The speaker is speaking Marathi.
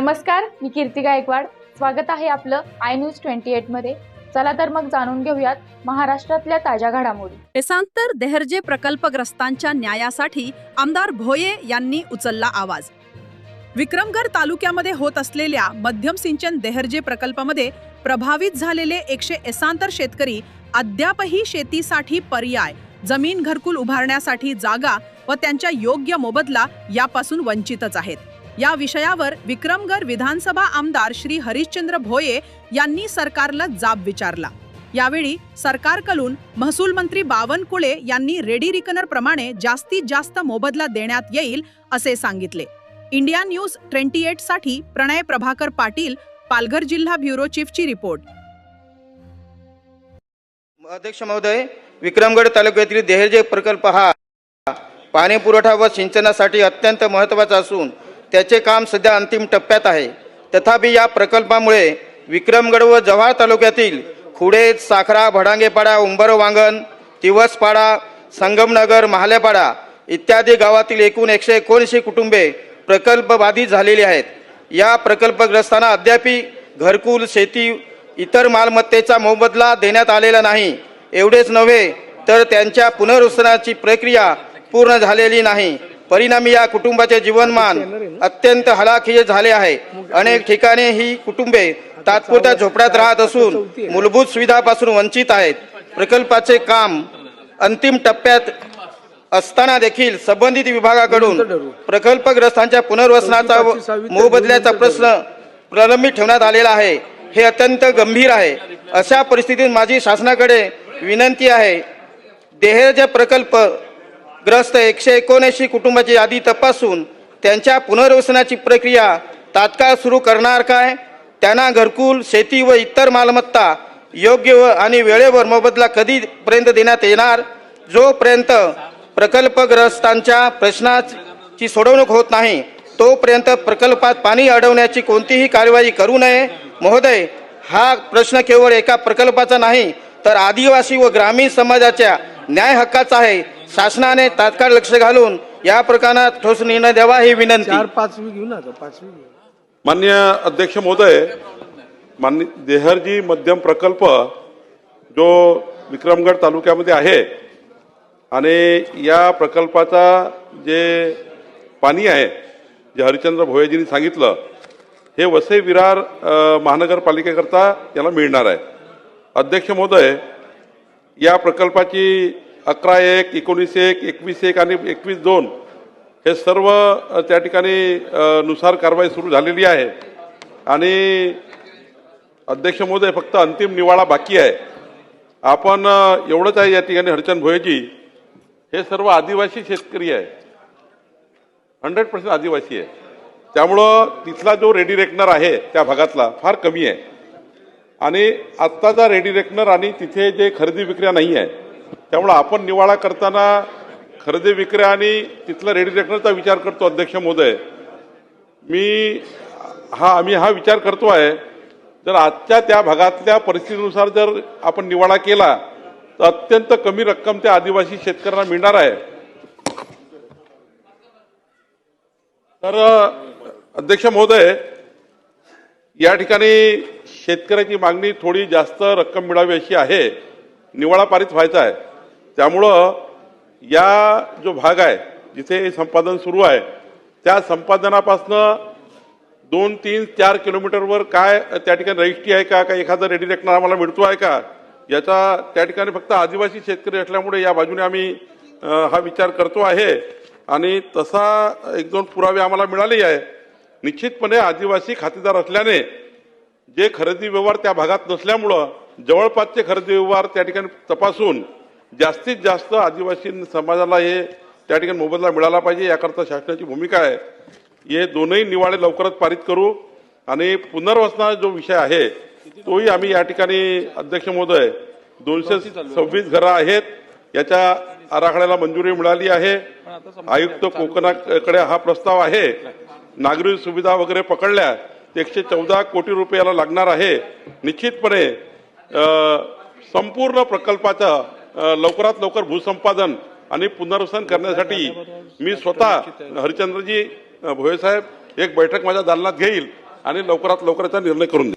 नमस्कार मी कीर्ती गायकवाड. स्वागत आहे आपलं आय न्यूज ट्वेंटी मध्ये. चला तर मग जाणून घेऊयात महाराष्ट्रातल्या ताज्या घडामोडी. देशांतर देहरजे प्रकल्पग्रस्तांच्या न्यायासाठी आमदार भोये यांनी उचलला आवाज. विक्रमगड तालुक्यामध्ये होत असलेल्या मध्यम सिंचन देहरजे प्रकल्पामध्ये प्रभावित झालेले एकशे एसांतर शेतकरी अद्यापही शेतीसाठी पर्याय जमीन घरकुल उभारण्यासाठी जागा व त्यांच्या योग्य मोबदला यापासून वंचितच आहेत. या विषयावर विक्रमगड विधानसभा आमदार श्री हरिश्चंद्र भोये यांनी सरकारला जाब विचारला. यावेळी सरकारकडून महसूल मंत्री बावनकुळे यांनी रेडी रिकनर प्रमाणे जास्तीत जास्त मोबदला देण्यात येईल असे सांगितले. इंडिया न्यूज ट्वेंटी एटसाठी प्रणय प्रभाकर पाटील पालघर जिल्हा ब्युरो चीफची रिपोर्ट. अध्यक्ष महोदय विक्रमगड तालुक्यातील देहरजे प्रकल्प हा पाणी पुरवठा व सिंचनासाठी अत्यंत महत्त्वाचा असून त्याचे काम सध्या अंतिम टप्प्यात आहे. तथापि या प्रकल्पामुळे विक्रमगड व जव्हार तालुक्यातील खुडे साखरा भडांगेपाडा उंबर वांगण तिवसपाडा संगमनगर महालेपाडा इत्यादी गावातील एकूण एकशे एकोणऐंशी कुटुंबे प्रकल्प बाधित झालेली आहेत. या प्रकल्पग्रस्तांना अद्यापी घरकुल शेती इतर मालमत्तेचा मोबदला देण्यात आलेला नाही. एवढेच नव्हे तर त्यांच्या पुनर्वसनाची प्रक्रिया पूर्ण झालेली नाही. परिणामी या कुटुंबाचे जीवनमान अत्यंत हलाखीचे झाले आहे. अनेक ठिकाणी ही कुटुंबे तात्पुरत्या झोपड्यात राहत असून मूलभूत सुविधापासून वंचित आहेत. प्रकल्पाचे काम अंतिम टप्प्यात असताना देखील संबंधित विभागाकडून प्रकल्पग्रस्तांच्या पुनर्वसनाचा मोबदल्याचा प्रश्न प्रलंबित ठेवण्यात आलेला आहे. हे अत्यंत गंभीर आहे. अशा परिस्थितीत माझी शासनाकडे विनंती आहे. देहेज प्रकल्प ग्रस्त एकशे एकोणऐंशी कुटुंबाची यादी तपासून त्यांच्या पुनर्वसनाची प्रक्रिया तात्काळ सुरू करणार काय? त्यांना घरकुल शेती व इतर मालमत्ता योग्य व आणि वेळेवर मोबदला कधीपर्यंत देण्यात येणार? जोपर्यंत प्रकल्पग्रस्तांच्या प्रश्नाची सोडवणूक होत नाही तोपर्यंत प्रकल्पात पाणी अडवण्याची कोणतीही कार्यवाही करू नये? महोदय हा प्रश्न केवळ एका प्रकल्पाचा नाही तर आदिवासी व ग्रामीण समाजाच्या न्याय हक्काचा आहे. शासनाने तात्काळ लक्ष घालून या प्रकरणात ठोस निर्णय द्यावा ही विनंती. चार पाचवी घेऊ ना आता पाचवी घेऊ. मान्य अध्यक्ष महोदय मान्य देहरजी मध्यम प्रकल्प जो विक्रमगड तालुक्यामध्ये आहे आणि या प्रकल्पाचा जे पाणी आहे जे हरिश्चंद्र भोयेजींनी सांगितलं हे वसई विरार अ, महानगरपालिकेकरता याला मिळणार आहे. अध्यक्ष महोदय या प्रकल्पाची अकरा एक एकोणीस एक एकवीस एक आणि एकवीस दोन हे सर्व त्या ठिकाणी नुसार कारवाई सुरू झालेली आहे. आणि अध्यक्ष महोदय फक्त अंतिम निवाळा बाकी आहे. आपण एवढंच आहे या ठिकाणी हरचंद भोयेजी हे सर्व आदिवासी शेतकरी आहे. हंड्रेड पर्सेंट आदिवासी आहे. त्यामुळं तिथला जो रेडी रेकनर आहे त्या भागातला फार कमी आहे. आणि आत्ताचा रेडी रेकनर आणि तिथे जे खरेदी विक्रिया नाही आहे त्यामुळं आपण निवाळा करताना खरेदी विक्री आणि तिथला रेडी रेकनरचा विचार करतो अध्यक्ष महोदय. मी हा आम्ही हा विचार करतो आहे जर आजच्या त्या भागातल्या परिस्थितीनुसार जर आपण निवाडा केला तर अत्यंत कमी रक्कम त्या आदिवासी शेतकऱ्यांना मिळणार आहे. तर अध्यक्ष महोदय या ठिकाणी शेतकऱ्याची मागणी थोडी जास्त रक्कम मिळावी अशी आहे. निवाळा पारित व्हायचा आहे. त्यामुळं या जो भाग आहे जिथे हे संपादन सुरू आहे त्या संपादनापासनं दोन तीन चार किलोमीटरवर काय त्या ठिकाणी रजिस्ट्री आहे का का एखादा रेडी रेकनर आम्हाला मिळतो आहे का याचा त्या ठिकाणी फक्त आदिवासी शेतकरी असल्यामुळे या बाजूने आम्ही हा विचार करतो आहे. आणि तसा एक दोन पुरावे आम्हाला मिळाले आहे. निश्चितपणे आदिवासी खातेदार असल्याने जे खरेदी व्यवहार त्या भागात नसल्यामुळं जवळपासचे खरेदी व्यवहार त्या ठिकाणी तपासून जास्तीत जास्त आदिवासी समाजाला हे त्या ठिकाणी मोबदला मिळाला पाहिजे याकरता शासनाची भूमिका आहे. हे दोनही निवाडे लवकरच पारित करू आणि पुनर्वसना जो विषय आहे तोही आम्ही या ठिकाणी अध्यक्ष महोदय दोनशे सव्वीस घरं आहेत याच्या आराखड्याला मंजुरी मिळाली आहे. आयुक्त कोकणाकडे हा प्रस्ताव आहे. नागरी सुविधा वगैरे पकडल्या एकशे चौदा कोटी रुपयाला लागणार आहे. निश्चितपणे संपूर्ण प्रकल्पाचं लवकरात लवकर भूसंपादन आणि पुनर्वसन करण्यासाठी मी स्वतः हरिचंद्रजी भोयेसाहेब एक बैठक माझ्या दालनात घेईल आणि लवकरात लवकर याचा निर्णय करून